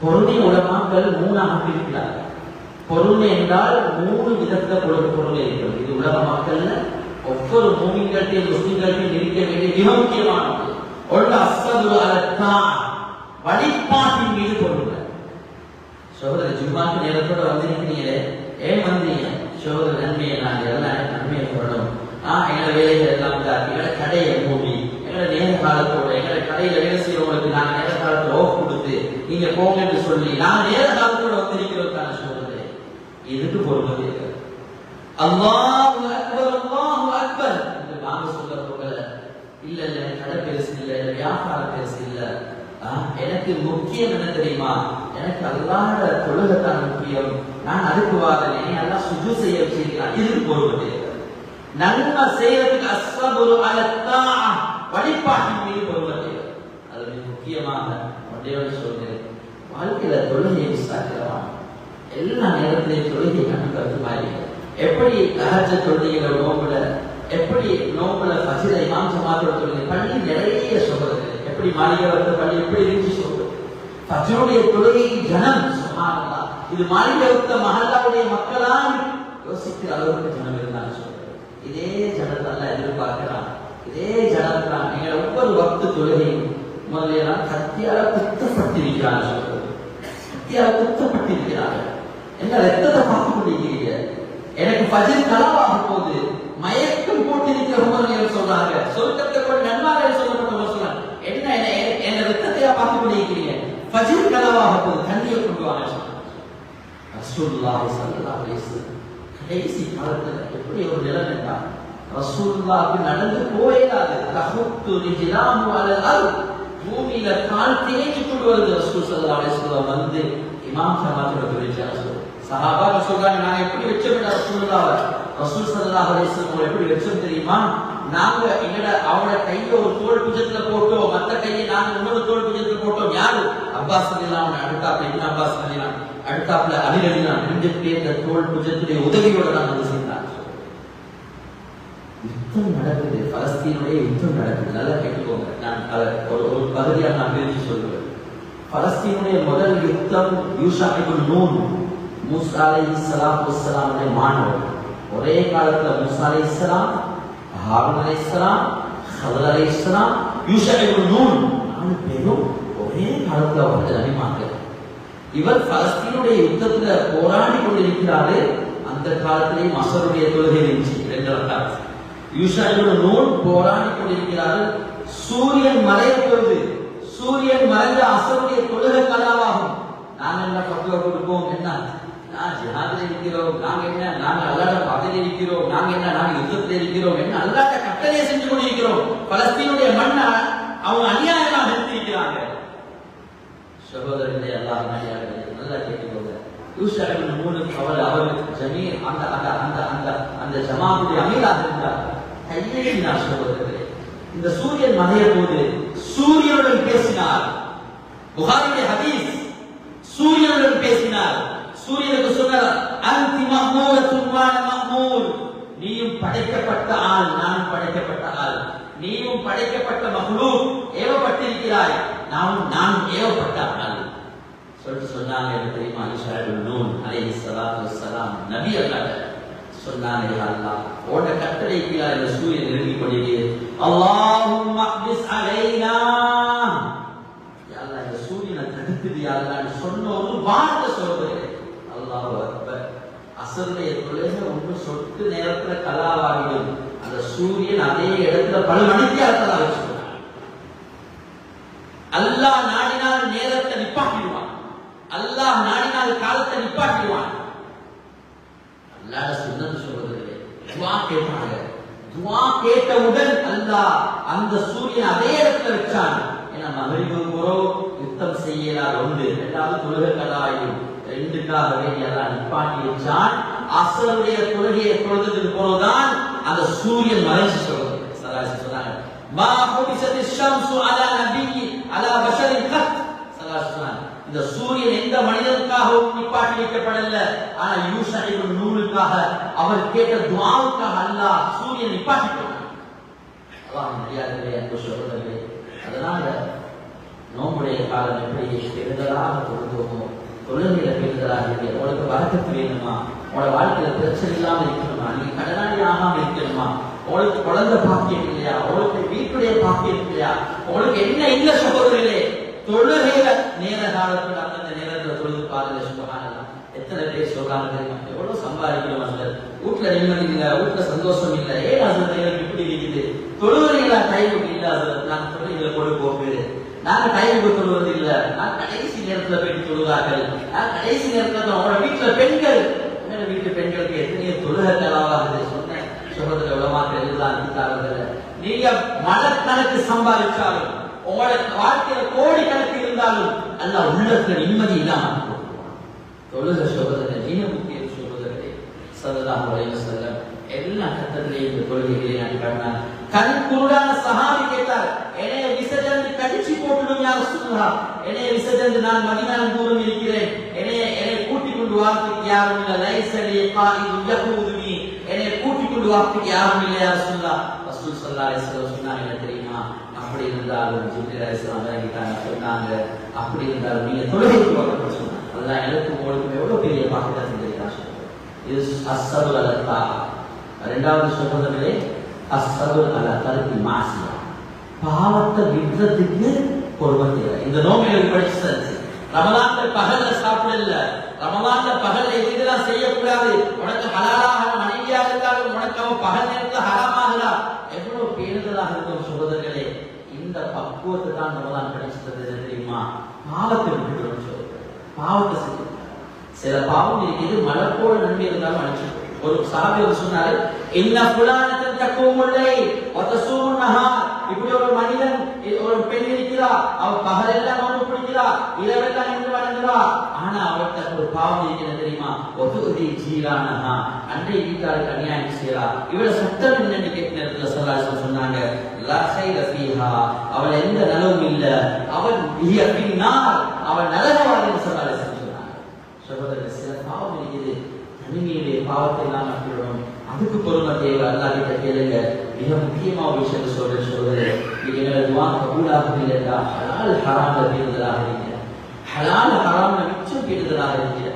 பொருளை உலமாக்கள் மூணாக பிரிக்கிறார்கள் பொருள் என்றால் மூணு விதத்துல பொருள் பொருள் இருக்கிறது இது உலக மக்கள்ல ஒவ்வொரு மூமிங்கள்டையும் முஸ்லிம்கள்டையும் இருக்க வேண்டிய மிக முக்கியமானது. ஒன்று அசது அலத்தான் வழிபாட்டின் மீது பொருள் சோதர ஜும்மாக்கு நேரத்தோட வந்திருக்கிறீங்களே? ஏன் வந்தீங்க? சோதர நன்மையை நான் எல்லாம் நன்மையை சொல்லணும். ஆஹ் எங்களை வேலைகள் எல்லாம் தாக்கி எங்களை கடையை மூடி எங்களை நேர காலத்தோட எங்களை கடையில வேலை செய்யறவங்களுக்கு நாங்கள் கொடுத்து நீங்க போங்கன்னு சொல்லி நான் நேர காலத்தோட வந்திருக்கிறதுக்கான சோதரே எதுக்கு பொறுமதி இருக்கிறது அல்லாஹ் அக்பர் அல்லாஹ் அக்பர் என்று நாங்க சொல்ல போகல. இல்ல இல்ல கடை பெருசு இல்ல இல்ல வியாபாரம் பெருசு இல்ல எனக்கு முக்கியம் என்ன தெரியுமா? எனக்கு அல்லாஹ்ட தொழுகத்தான் முக்கியம். நான் அதுக்கு வாதனே அல்லாஹ் சுஜு செய்ய வச்சிருக்கிறான். இதுக்கு பொறுமதி நன்மை செய்யறதுக்கு அஸ்வபுரு அலத்தா வழிபாட்டின் மீது பொறுமதி முக்கியமாக ஒன்றே சொல்கிறேன் வாழ்க்கையில தொழுகையை விசாரிக்கிறவான் எல்லா நேரத்திலையும் தொழுகை கண்டுக்கிறது மாதிரி எப்படி அகஜ தொழுகையில நோம்புல எப்படி நோம்புல ஃபஜில இமாம் தொழுகை பள்ளி நிறைய சொல்றது. எப்படி மாளிகை வந்த பள்ளி எப்படி இருந்துச்சு சொல்றது? பச்சனுடைய தொழுகை ஜனம் சுப்ஹானல்லாஹ் இது மாளிகை வந்த மகல்லாவுடைய மக்களால் யோசிக்கிற அளவுக்கு ஜனம் இருந்தான்னு சொல்றது. இதே ஜனத்தை எதிர்பார்க்கிறான். இதே ஜனத்தான் எங்களை ஒவ்வொரு பக்து தொழுகையும் முதல்ல நான் கத்தியால குத்தப்பட்டிருக்கிறான் கத்தியால குத்தப்பட்டிருக்கிறார்கள். என்ன ரத்தத்தை பார்த்து கொண்டிருக்கிறீங்க? எனக்கு பஜில் களவாக போகுது. மயக்கம் போட்டிருக்கிற உமர்கள் சொல்றாங்க சொர்க்கத்தை கூட நன்மார்கள் சொல்லப்பட்ட சொல்றாங்க. என்ன என்ன என்ன ரத்தத்தையா பார்த்து கொண்டிருக்கிறீங்க? பஜில் களவாக போகுது. தண்ணியை கொண்டு வாங்க சொன்னாங்க. ஸல்லல்லாஹு அலைஹி கடைசி காலத்துல எப்படி ஒரு நிலம் என்றால் ரசூல்லாவுக்கு நடந்து போயிடாது தஹுத்து ரிஜிலாமு அலல் அர்த். பூமியில கால் தேய்ச்சி கொண்டு வருது ரசூல் சல்லா அலைஹி வஸல்லம் வந்து இமாம் ஜமாத்தோட தொழிற்சாலை சஹாபாக்கள் சொல்றாங்க நாங்க எப்படி வச்சோம் ரசூலுல்லாஹ் ரசூல் சல்லா அலைஹி வஸல்லம் எப்படி வச்சோம் தெரியுமா? நாங்க எங்கட அவங்கள கைய ஒரு தோல் புஜத்துல போட்டோம் மத்த கையை நாங்க இன்னொரு தோல் புஜத்துல போட்டோம் யாரு? அப்பாஸ் ரலியல்லாஹு அன்ஹு அடுத்தாப்புல இப்னு அப்பாஸ் ரலியல்லாஹு அன்ஹு அடுத்தாப்புல அலி ரலியல்லாஹு ரெண்டு பேர் இந்த தோல் புஜத்துடைய உதவியோட நாங்க வந்து செஞ்சாங்க யுத்தம் நடக்குது. பலஸ்தீனுடைய யுத்தம் நடக்குது. நல்லா கேட்டுக்கோங்க. நான் ஒரு ஒரு பகுதியாக நான் பிரித்து சொல்லுவேன். பலஸ்தீனுடைய முதல் யுத்தம் யூஷா இப்னு நூன் மூசா அலை இஸ்லாம் வஸ்ஸலாமுடைய மாணவர். ஒரே காலத்துல மூசா அலை அலைஹிஸ்ஸலாம் ஹாரூன் அலைஹிஸ்ஸலாம் ஹதர் அலைஹிஸ்ஸலாம் யூஷா இப்னு நூன். நாலு பேரும் ஒரே காலத்துல வந்து நபிமார்கள் இவர் பலஸ்தீனுடைய யுத்தத்துல போராடி கொண்டிருக்கிறாரு. அந்த காலத்திலே மசருடைய தொழுகை இருந்துச்சு ரெண்டு காலத்தில் யூஷாயோட நூல் போராடி கொண்டிருக்கிறாரு சூரியன் மறைய பொழுது சூரியன் மறைந்த அசருடைய தொழுகை கலாவாகும் நாங்க என்ன பத்துவ கொடுப்போம் என்ன? நான் ஜிஹாதில் இருக்கிறோம். நாங்க என்ன? நாங்க அல்லாட பாதையில் இருக்கிறோம். நாங்க என்ன? நாங்க யுத்தத்தில் இருக்கிறோம். என்ன? அல்லாட்ட கட்டளை செஞ்சு கொண்டிருக்கிறோம். பலஸ்தீனுடைய மண்ணை அவங்க அநியாயமாக நிறுத்தியிருக்கிறாங்க. சகோதரர்களே அல்லாஹ் நாடியார்களே நல்லா கேட்டுக்கோங்க. யூஷாவின் மூணு அவர் அவர் ஜமீர் அந்த அந்த அந்த அந்த அந்த ஜமாவுடைய அமீராக இருந்தார். கையெழுதினார் சகோதரர்களே இந்த சூரியன் மறைய போது சூரியனுடன் பேசினார். புகாரிலே ஹதீஸ். சூரியனுடன் பேசினார். சூரியனுக்கு சொன்னார் அந்தி மஹ்மூரத்துன் வான மஹ்மூர் நீயும் படைக்கப்பட்ட ஆள் நானும் படைக்கப்பட்ட ஆள். நீயும் படைக்கப்பட்ட மகளும் ஏவப்பட்டிருக்கிறாய். நானும் நானும் ஏவப்பட்ட ஆள். சொல்லிட்டு சொன்னாங்க தெரியுமா அலிஷா நூன் அலை சலாத்து சலாம் நபி அல்லாஹ். சொன்னாங்க யா அல்லாஹ் ஓட கட்டளை கீழே சூரியன் நெருங்கி கொண்டிருக்கிறது அல்லாஹும்ம அஹ்பிஸ் அலைனா. யா அல்லாஹ் இந்த சூரியனை தடுக்குது யா அல்லாஹ்? சொன்ன ஒரு வார்த்தை சொல்றது அல்லாஹ் அக்பர். அசருடைய தொழுகை ஒன்று சொட்டு நேரத்துல கலாவாகிடும். அந்த சூரியன் அதே இடத்துல பல மணிக்கு அர்த்தம் வச்சுக்கிறான் அல்லாஹ் நாடினால் நேரத்தை நிப்பாட்டிடுவான். அல்லாஹ் நாடினால் காலத்தை நிப்பாட்டிடுவான். அல்லாஹ் சுண்ணத் சொல்வதில்லை துவா கேட்டாங்க துவா கேட்டவுடன் அல்லாஹ் அந்த சூரியன் அதே இடத்துல வச்சான். ஏன்னா மகளிர் குரோ யுத்தம் செய்யலாம். ஒன்று ரெண்டாவது தொழுகை கதாயும் ரெண்டுக்காக வேண்டியதான் நிப்பாட்டி வச்சான். அசருடைய தொழுகையை தொழுதுக்கு போனதான் அந்த சூரியன் மறைஞ்சு சொல்றது சொன்னாங்க மா ஹுபிசத் ஷம்சு அலா நபி அலா பஷரின் இந்த சூரியன் எந்த மனிதனுக்காகவும் நிப்பாட்டி வைக்கப்படல? ஆனா யூஷா நூலுக்காக அவர் கேட்ட துவாவுக்காக அல்ல சூரியன் நிப்பாட்டி சொல்றதில்லை அதனால நோம்புடைய காலம் எப்படி பெருதலாக தொழுதோமோ தொழுகையில பெருதலாக இருக்கு உங்களுக்கு வரக்கத்து வேணுமா? உங்களோட வாழ்க்கையில பிரச்சனை இல்லாமல் இருக்கணுமா? நீங்க கடனாளி ஆகாம இருக்கணுமா? உங்களுக்கு குழந்தை பாக்கியம் இல்லையா? உங்களுக்கு வீட்டுடைய பாக்கியம் இல்லையா? உங்களுக்கு என்ன இல்ல சகோதரிலே தொழுகையில நேர காலத்துல அந்தந்த நேரத்துல தொழுது பாருங்க சுபகானலாம் எத்தனை பேர் சொல்றாங்க தெரியுமா? எவ்வளவு சம்பாதிக்கிறோம் அந்த வீட்டுல நிம்மதி இல்ல வீட்டுல சந்தோஷம் இல்ல. ஏன் அந்த எனக்கு இப்படி இருக்குது தொழுகையில டைம் இல்ல அது நான் தொழுகையில கொண்டு போகுது நாங்க டைமுக்கு தொழுவது இல்ல. நான் கடைசி நேரத்துல போயிட்டு தொழுவார்கள். நான் கடைசி நேரத்துல தான் வீட்டுல பெண்கள். உங்களோட வீட்டு பெண்களுக்கு எத்தனையோ தொழுகை செலவாகுது சொன்னேன் சுகத்துல உலமாக்கள் எல்லாம் இருக்கார்கள் நீங்க மலக்கணக்கு சம்பாதிச்சாலும் உங்களோட வாழ்க்கையில கோடி கணக்கு இருந்தாலும் அல்ல உள்ளத்துல நிம்மதி இல்லாம போட்டுருவான். தொழுக சோதனை நீன முக்கிய சோதனை சததாக உலக செல்லம் எல்லா கட்டத்திலையும் இந்த தொழுகைகளை நான் கண்டான் கண் குருடான சஹாபி கேட்டார் என்னைய விசஜந்து கடிச்சு போட்டுடும் யார் சொல்லுறா என்னைய விசஜந்து நான் மதினான் தூரம் இருக்கிறேன். என்னைய என்னை கூட்டிக் கொண்டு வார்த்தைக்கு யாரும் இல்லை. லைசலி காயிது உதவி கூட்டு வார்த்தைக்கு யாரும் இல்லையா சொல்லா ரசூல் சல்லா அலைஹி சொன்னாங்க தெரியுமா? அப்படி இருந்தாலும் ஜிப்ரீல் அலிஸ்லாம் இறங்கிட்டாங்க சொன்னாங்க. அப்படி இருந்தாலும் நீங்க தொழுகைக்கு வரணும்னு சொன்னாங்க. அல்லாஹ் எனக்கு உங்களுக்கு எவ்வளவு பெரிய பாக்கியத்தை செஞ்சிருக்காங்க இது அஸ்ஸபு அலத்தா. ரெண்டாவது சொல்றதுலே அஸ்ஸபு அல கருத்து மாசியா பாவத்தை விடுறதுக்கு பொறுமை தேவை. இந்த நோம்பில் படிச்சு ரமலான்ல பகல்ல சாப்பிடல. ரமலான்ல பகல்ல எதுதான் செய்யக்கூடாது? உனக்கு ஹலாலாக மனைவியாக இருந்தாலும் உனக்கு பகல் நேரத்தில் ஹராமாகலாம் எவ்வளவு பேணுதலாக இருக்கும் சகோதரர்களே இந்த பக்குவத்தை தான் ரமலான் கிடைச்சது தெரியுமா? பாவத்தை விட்டுக்கணும் சொல்லுங்க பாவத்தை செய்ய சில பாவம் இருக்குது மழை போல நன்மை இருந்தாலும் அழிச்சு ஒரு சாபி சொன்னாரு என்ன புலானத்தின் தக்குவமுல்லை ஒத்த நஹார். இப்படி ஒரு மனிதன் ஒரு பெண் இருக்கிறா அவ பகலெல்லாம் நோன்பு பிடிக்கிறா இரவெல்லாம் நின்று வணங்குறா. ஆனா அவர்கிட்ட ஒரு பாவம் இருக்கிறது தெரியுமா? ஒதுகுதி ஜீரானஹா அன்றை வீட்டாருக்கு அநியாயம் செய்யறா இவள சட்டம் என்னன்னு கேட்ட நேரத்துல சல்லாசம் சொன்னாங்க லசை கைர அவள் எந்த நலவும் இல்ல. அவள் பின்னால் அவள் நரகவாதின்னு சல்லாசம் சொன்னாங்க. சகோதரர் சில பாவம் இருக்குது. தனிமையுடைய பாவத்தை எல்லாம் மாற்றிவிடும் அதுக்கு பொறுமை தேவை அல்லாதிட்ட கேளுங்க. மிக முக்கியமா ஒரு விஷயம் சொல்ற சொல்றது இது எங்களை துவா கபூலாக இல்லையா? ஹலால் ஹராம் தீர்ந்ததாக இருக்கிற ஹலால் ஹராம் மிச்சம் கெடுதலாக இருக்கிற